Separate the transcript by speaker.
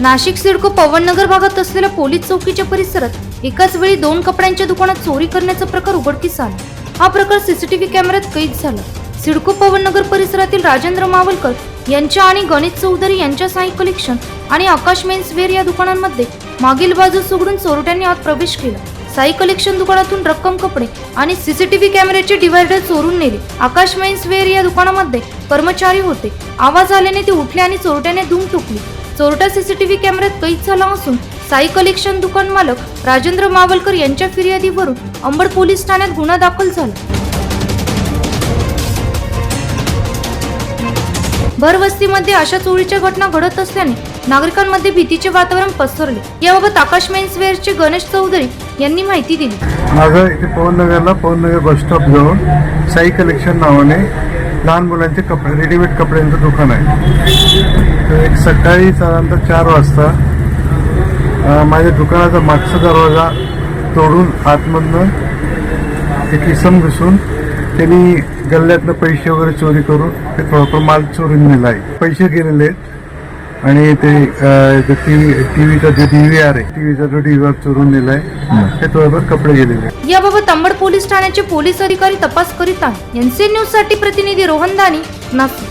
Speaker 1: नाशिक सिडको पवननगर भागात असलेल्या पोलीस चौकीच्या परिसरात एकाच वेळी दोन कपड्यांच्या दुकानात चोरी करण्याचा प्रकार उघडकीस आला. हा प्रकार सीसीटीव्ही कॅमेऱ्यात कैद झाला. सिडको पवननगर परिसरातील राजेंद्र मावलकर यांच्या आणि गणेश चौधरी यांच्या साई कलेक्शन आणि आकाश मेन्सवेअर या दुकानांमध्ये मागील बाजूस उघडून चोरट्यांनी आत प्रवेश केला. साई कलेक्शन दुकानातून रक्कम कपडे आणि सीसीटीव्ही कॅमेऱ्याचे डिव्हायडर चोरून नेले. आकाश मेन्सवेअर या दुकानामध्ये कर्मचारी होते. आवाज आल्याने ते उठले आणि चोरट्याने धूम टुकली. चोरटा सीसीटीव्ही कॅमेऱ्यात कैद झाला असून साई कलेक्शन दुकान मालक राजेंद्र मावलकर यांच्या फिर्यादीवरून अंबड पोलीस ठाण्यात गुन्हा दाखल झाला. भरवस्तीमध्ये अशा चोरीच्या घटना घडत असल्याने नागरिकांमध्ये भीतीचे वातावरण पसरले. याबाबत आकाश मेन्सवेअरचे गणेश चौधरी यांनी माहिती दिली.
Speaker 2: माझं इथे पवननगरला पवननगर बस स्टॉप जवळ साई कलेक्शन नावाने लहान मुलांचे कपडे रेडीमेड कपड्यांचं दुकान आहे. तर एक सकाळी साधारणतः चार वाजता माझ्या दुकानाचा मागचा दरवाजा तोडून आतमधनं एक इसम घुसून त्यांनी गल्ल्यातनं पैसे वगैरे चोरी करून ते थोडंफार माल चोरून नेला आहे. पैसे गेलेले आहेत. आणि ते टी व्ही टी व्हीचा जे डी व्ही आर आहे टी व्हीचा जो डी व्ही आर चोरून नेला आहे ते थोडंफार कपडे गेलेले
Speaker 1: याबाबत अंबड पोलीस ठाण्याचे पोलीस अधिकारी तपास करीत आहेत. एनसी न्यूजसाठी प्रतिनिधी रोहन दानी नाशिक.